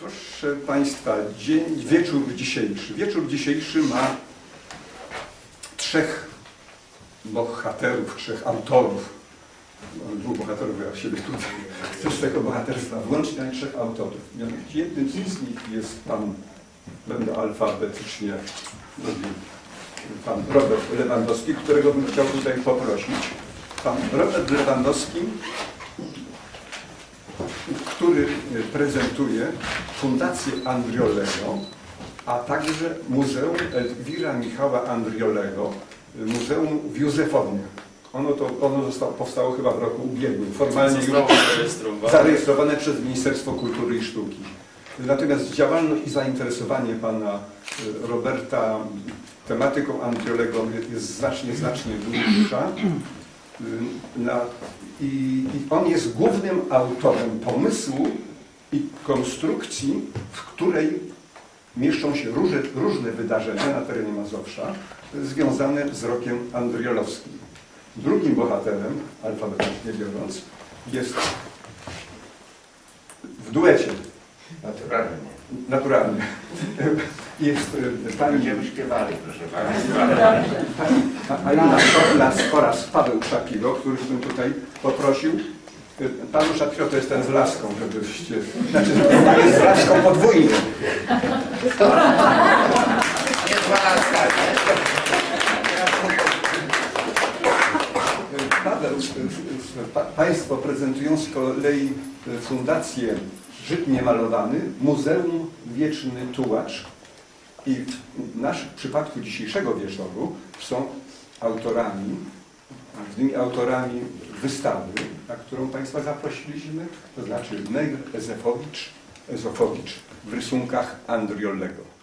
Proszę Państwa, dzień, wieczór dzisiejszy. Wieczór dzisiejszy ma trzech bohaterów, trzech autorów. Mam dwóch bohaterów, ja siebie tutaj chcę z tego bohaterstwa włącznie trzech autorów. Mianowicie jednym z nich jest pan, będę alfabetycznie mówił, pan Robert Lewandowski, którego bym chciał tutaj poprosić. Pan Robert Lewandowski który prezentuje Fundację Andriolego, a także Muzeum Elwira Michała Andriolego, Muzeum w Józefownie. Ono, to, ono zostało, powstało chyba w roku ubiegłym, formalnie Zostało zarejestrowane. zarejestrowane przez Ministerstwo Kultury i Sztuki. Natomiast działalność i zainteresowanie pana y, Roberta tematyką Andriolego jest znacznie, znacznie dłuższa. Y, Na, i, I on jest głównym autorem pomysłu i konstrukcji, w której mieszczą się różne, różne wydarzenia na terenie Mazowsza związane z rokiem andriolowskim. Drugim bohaterem, alfabetycznie biorąc, jest w duecie, Naturalnie. naturalnie, jest y, pani Będziemy śpiewali, proszę Państwa. Alina Szoplas oraz Paweł Szapiro, których bym tutaj poprosił. Paweł Szapiro to jest ten z laską, żebyście... Znaczy, to jest z laską podwójnie. Nie dwa lata, nie? Paweł, pa, Państwo prezentują z kolei Fundację Żyd Niemalowany, Muzeum Wieczny Tułacz. I w naszym przypadku dzisiejszego wieczoru są autorami, głównymi autorami wystawy, na którą Państwa zaprosiliśmy, to znaczy Negr Ezefowicz, Ezofowicz w rysunkach Andriolego.